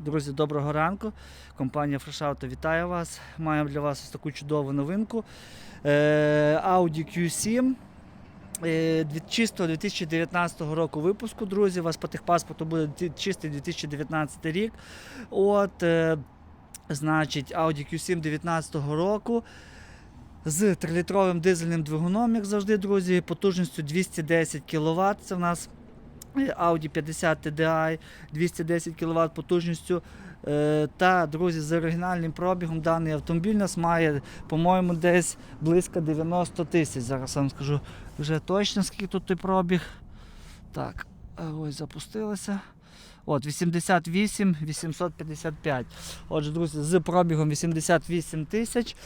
Друзі, доброго ранку. Компанія Auto вітає вас. Маємо для вас ось таку чудову новинку. Е, Audi Q7. е, Чисто 2019 року випуску, друзі. У вас по техпаспорту буде чистий 2019 рік. От, е, значить, Audi Q7 19 року. З 3-літровим дизельним двигуном, як завжди, друзі, потужністю 210 кВт. Це в нас Audi 50 TDI 210 кВт потужністю. Е, Та, друзі, з оригінальним пробігом даний автомобіль нас має, по-моєму, десь близько 90 тисяч. Зараз вам скажу вже точно, скільки тут той пробіг. Так, е, ось запустилося. От, 88 855. Отже, друзі, з пробігом 88 тисяч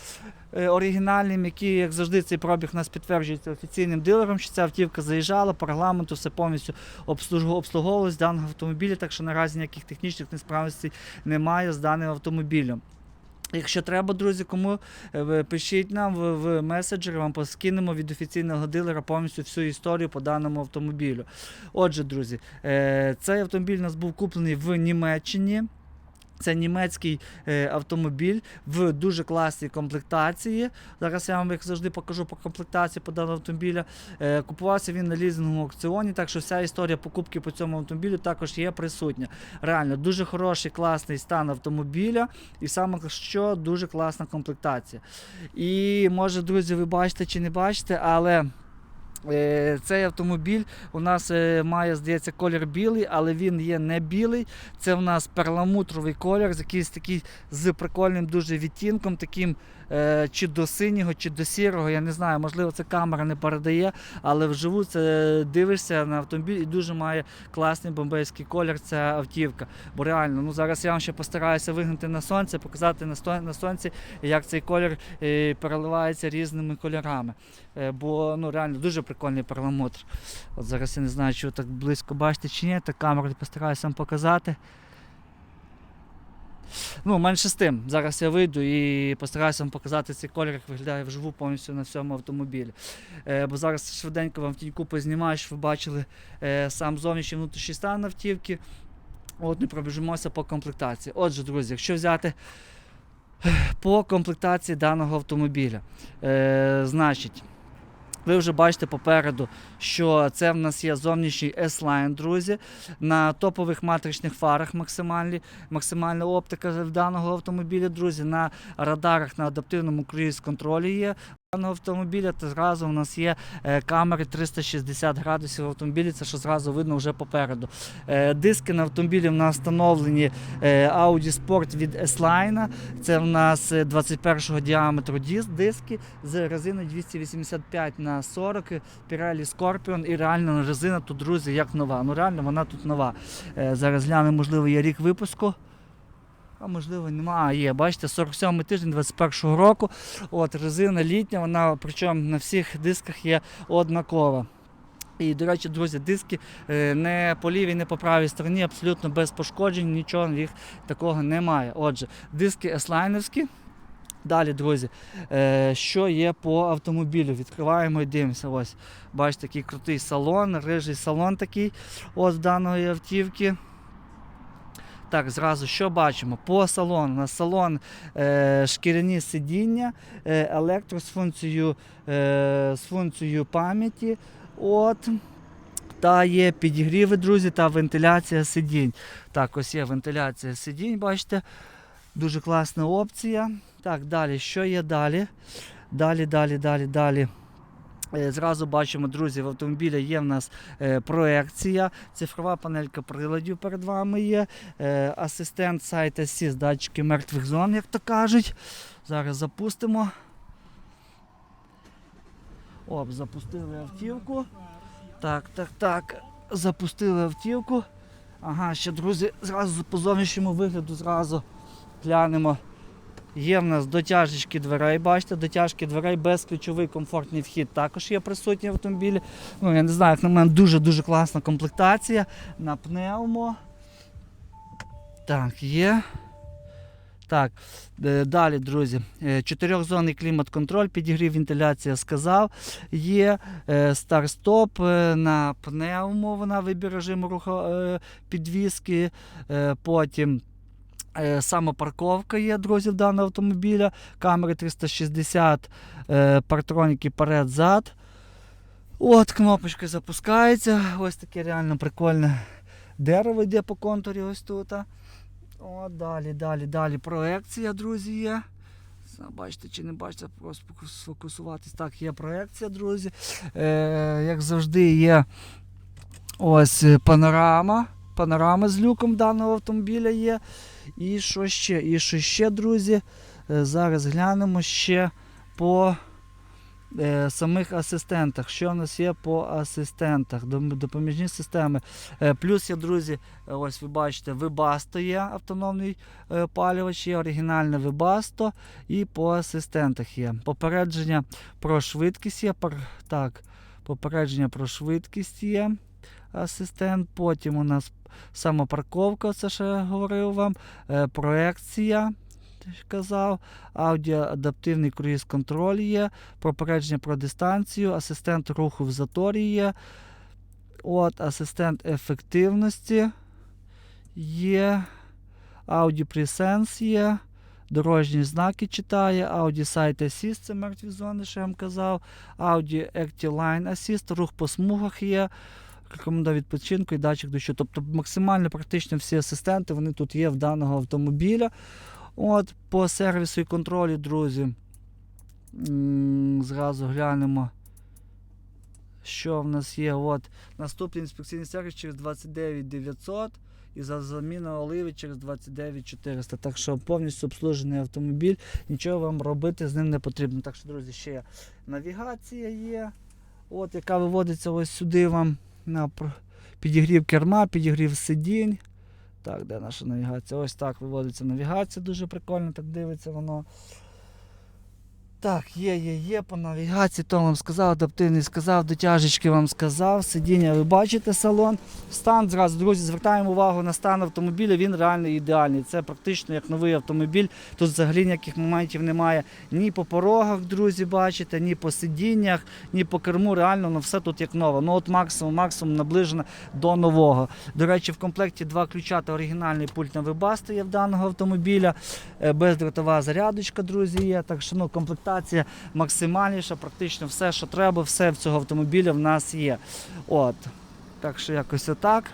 е, оригінальним, який, як завжди, цей пробіг у нас підтверджується офіційним дилером, що ця автівка заїжджала по регламенту, все повністю обслуг- обслуговувалось даного автомобіля, так що наразі ніяких технічних несправностей немає з даним автомобілем. Якщо треба, друзі, кому е, пишіть нам в, в меседжер, вам поскинемо від офіційного дилера повністю всю історію по даному автомобілю. Отже, друзі, е, цей автомобіль у нас був куплений в Німеччині. Це німецький е, автомобіль в дуже класній комплектації. Зараз я вам, як завжди, покажу по комплектації по даного автомобіля. Е, купувався він на лізинговому аукціоні, так що вся історія покупки по цьому автомобілю також є присутня. Реально, дуже хороший, класний стан автомобіля, і саме що дуже класна комплектація. І може, друзі, ви бачите чи не бачите, але. Е, Цей автомобіль у нас е, має, здається, колір білий, але він є не білий. Це в нас перламутровий колір, з якийсь такий з прикольним дуже відтінком, таким е, чи до синього, чи до сірого. Я не знаю, можливо, це камера не передає, але вживу це дивишся на автомобіль і дуже має класний бомбейський колір. Ця автівка. Бо реально, ну зараз я вам ще постараюся вигнути на сонце, показати на, сонці, як цей колір переливається різними кольорами. Е, бо ну реально дуже прикольний перламутр. От зараз я не знаю, чи ви так близько бачите чи ні, так камеру постараюся вам показати. Ну, менше з тим. Зараз я вийду і постараюся вам показати цей колір, як виглядає вживу повністю на всьому автомобілі. Е, бо зараз швиденько вам в тіньку познімаю, щоб ви бачили е, сам зовнішній внутрішній стан автівки. От ми пробіжимося по комплектації. Отже, друзі, якщо взяти е, по комплектації даного автомобіля, е, значить. Ви вже бачите попереду, що це в нас є зовнішній S-Line, друзі. На топових матричних фарах максимальні, максимальна оптика в даного автомобіля, друзі. На радарах на адаптивному круїз-контролі є даного автомобіля. Та зразу у нас є е, камери 360 градусів в автомобілі, це що зразу видно вже попереду. Е, Диски на автомобілі в нас встановлені е, Audi Sport від S-Line. Це в нас е, 21 діаметру диски з резиною 285 на 40 Pirelli Scorpion. І реально резина тут, друзі, як нова. Ну реально вона тут нова. Зараз глянемо, можливо, є рік випуску. А можливо, нема. А, є, бачите, 47 тиждень 21-го року. От резина літня, вона причому на всіх дисках є однакова. І, до речі, друзі, диски е, не по лівій, не по правій стороні, абсолютно без пошкоджень, нічого їх такого немає. Отже, диски S-лайнерські. Далі, друзі, е, що є по автомобілю? Відкриваємо і дивимося. Ось, бачите, такий крутий салон, рижий салон такий от даної автівки. Так, зразу що бачимо? По салону. На салон е, шкіряні сидіння, е, електро з функцією, е, з функцією пам'яті. От. Та є підігріви, друзі, та вентиляція сидінь. Так, ось є вентиляція сидінь, бачите. Дуже класна опція. Так, далі, що є далі? Далі, далі, далі, далі. Е, Зразу бачимо, друзі, в автомобілі є в нас е, проекція, цифрова панелька приладів перед вами є, е, асистент сайт Assist, датчики мертвих зон, як то кажуть. Зараз запустимо. Оп, запустили автівку. Так, так, так. Запустили автівку. Ага, ще, друзі, зразу по зовнішньому вигляду зразу глянемо. Є в нас дотяжечки дверей, бачите, дотяжки дверей, безключовий комфортний вхід також є присутній в автомобілі. Ну, я не знаю, як на мене дуже-дуже класна комплектація. На пневмо. Так, є. Так, е, далі, друзі. Е, Чотирьохзонний клімат-контроль, підігрів, вентиляція сказав. Є е, старт-стоп на пневмо, вона вибір режиму руху підвіски. Потім Самопарковка є, друзі, даного автомобіля. Камери 360, е, партроніки перед-зад. От, кнопочка запускається. Ось таке реально прикольне дерево йде по контурі ось тут. От, далі, далі, далі. Проекція, друзі, є. Бачите чи не бачите, просто сфокусуватись. Так, є проекція, друзі. Е, як завжди, є ось е, панорама. Панорама з люком даного автомобіля є. І що ще? І що ще, друзі? Е, Зараз глянемо ще по е, самих асистентах. Що в нас є по асистентах? Допоміжні системи. Е, плюс є, друзі, е, ось ви бачите, Webasto є автономний е, опалювач, є оригінальне Webasto і по асистентах є. Попередження про швидкість є. пар- Так, попередження про швидкість є. Асистент. Потім у нас самопарковка, це ще говорив вам. Е, проекція. Казав, аудіоадаптивний круїз контроль є, попередження про дистанцію, асистент руху в заторі є, от, асистент ефективності є, Audi Presence є, дорожні знаки читає, Audi Sight Assist, це мертві зони, що я вам казав, Audi Active-Line Assist, рух по смугах є, рекомендую відпочинку і датчик дощу. Тобто максимально практично всі асистенти вони тут є в даного автомобіля. От, по сервісу і контролю, друзі. Зразу глянемо. Що в нас є? От, наступний інспекційний сервіс через 29 900 і за заміну оливи через 29 400. Так що повністю обслужений автомобіль, нічого вам робити з ним не потрібно. Так що, друзі, ще навігація є. От, яка виводиться ось сюди вам на підігрів керма, підігрів сидінь. Так, де наша навігація? Ось так виводиться навігація, дуже прикольно, так дивиться воно. Так, є, є, є по навігації, то вам сказав, адаптивний сказав, дотяжечки вам сказав, сидіння, ви бачите салон. Стан зразу, друзі, звертаємо увагу на стан автомобіля, він реально ідеальний. Це практично як новий автомобіль. Тут взагалі ніяких моментів немає ні по порогах, друзі, бачите, ні по сидіннях, ні по керму. Реально ну, все тут як нове. Ну от максимум, максимум наближено до нового. До речі, в комплекті два ключа та оригінальний пульт на вибасти є в даного автомобіля. Е, Бездротова зарядочка, друзі, є. Так що ну, комплектація максимальніша, практично все, що треба, все в цього автомобіля в нас є. От. Так що якось отак.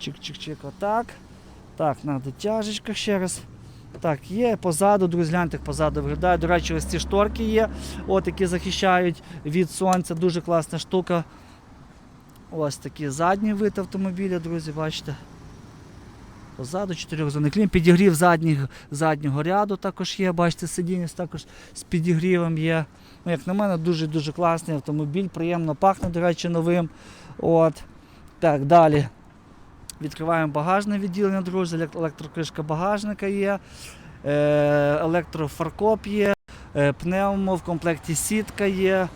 Чик-чик-чик, отак. Так, на дотяжечках ще раз. Так, є позаду, друзі, гляньте, позаду виглядає. До речі, ось ці шторки є, от, які захищають від сонця. Дуже класна штука. Ось такий задній вид автомобіля, друзі, бачите. Позаду чотирьохзонний клім. Підігрів задніх, заднього ряду також є. Бачите, сидіння також з підігрівом є. Ну, як на мене, дуже-дуже класний автомобіль, приємно пахне, до речі, новим. От. Так, далі. Відкриваємо багажне відділення, друзі. Електрокришка багажника є. Е, електрофаркоп є. Е, пневмо, в комплекті сітка є.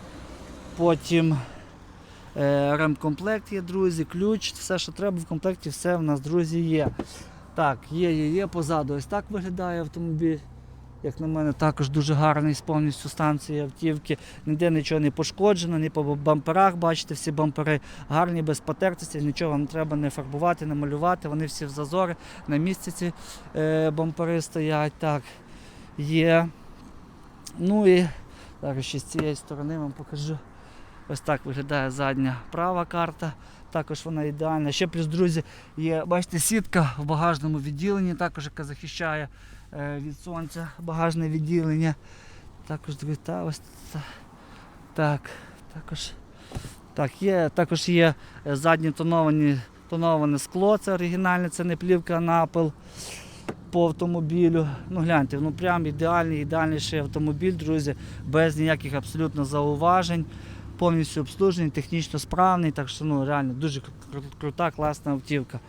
Потім е, ремкомплект є, друзі, ключ, все, що треба в комплекті, все в нас, друзі, є. Так, є, є, є. Позаду ось так виглядає автомобіль. Як на мене, також дуже гарний з повністю станції автівки. Ніде нічого не пошкоджено, ні по бамперах, бачите, всі бампери гарні, без потертості, нічого вам треба не фарбувати, не малювати. Вони всі в зазори. На місці ці е, бампери стоять. Так, є. Ну і зараз ще з цієї сторони вам покажу. Ось так виглядає задня права карта. Також вона ідеальна. Ще плюс, друзі, є, бачите, сітка в багажному відділенні, також яка захищає е, від сонця багажне відділення. Також та, ось та- так, також, так, є, також є е, задні тоновані, тоноване скло, це оригінальне, це не плівка, напил по автомобілю. Ну гляньте, ну прям ідеальний, ідеальніший автомобіль, друзі, без ніяких абсолютно зауважень повністю обслужений, технічно справний, так що ну, реально дуже кру- кру- крута, класна автівка.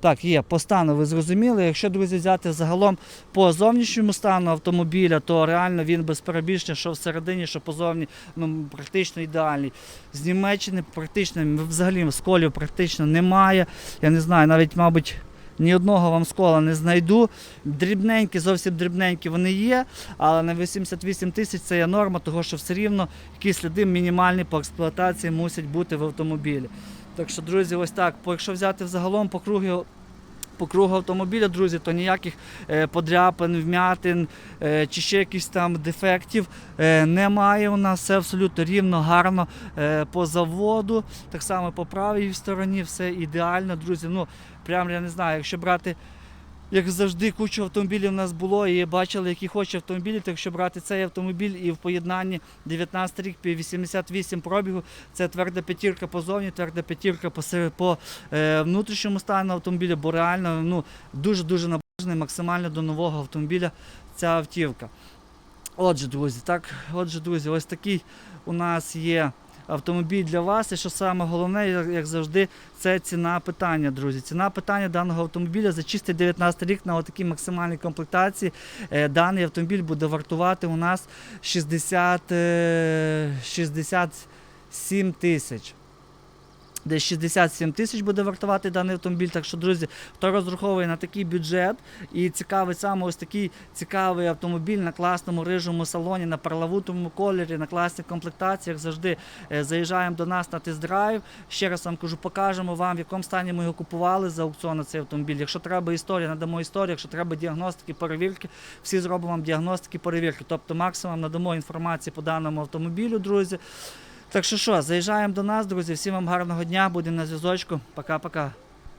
Так, є, по стану ви зрозуміли. Якщо, друзі, взяти загалом по зовнішньому стану автомобіля, то реально він без перебільшення, що всередині, що позовні, ну, практично ідеальний. З Німеччини практично, взагалі сколів практично немає. Я не знаю, навіть, мабуть, ні одного вам скола не знайду. Дрібненькі, зовсім дрібненькі вони є, але на 88 тисяч це є норма, тому що все рівно якісь сліди мінімальні по експлуатації мусять бути в автомобілі. Так що, друзі, ось так. Якщо взяти взагалом по кругу по кругу автомобіля, друзі, то ніяких е, подряпин, вмятин е, чи ще якихось там дефектів е, немає. У нас все абсолютно рівно, гарно по заводу. Так само по правій стороні все ідеально, друзі. Ну, прям я не знаю, якщо брати. Як завжди, куча автомобілів у нас було і бачили, які хоче автомобілі. То якщо брати цей автомобіль і в поєднанні 19 рік, 88 пробігу, це тверда п'ятірка позовні, тверда п'ятірка по, по е, внутрішньому стану автомобіля, бо реально ну, дуже-дуже наближений максимально до нового автомобіля ця автівка. Отже, друзі, так, отже, друзі, ось такий у нас є автомобіль для вас. І що саме головне, як, завжди, це ціна питання, друзі. Ціна питання даного автомобіля за чистий 19 рік на отакій максимальній комплектації. Е, даний автомобіль буде вартувати у нас 60, е, 67 тисяч. Десь 67 тисяч буде вартувати даний автомобіль. Так що, друзі, хто розраховує на такий бюджет і цікавий саме ось такий цікавий автомобіль на класному рижому салоні, на перламутровому кольорі, на класних комплектаціях, завжди е, заїжджаємо до нас на тест-драйв. Ще раз вам кажу, покажемо вам, в якому стані ми його купували за аукціону цей автомобіль. Якщо треба історія, надамо історію. Якщо треба діагностики, перевірки, всі зробимо вам діагностики, перевірки. Тобто максимум надамо інформації по даному автомобілю, друзі. Так що що, заїжджаємо до нас, друзі. Всім вам гарного дня, будемо на зв'язочку. Пока-пока.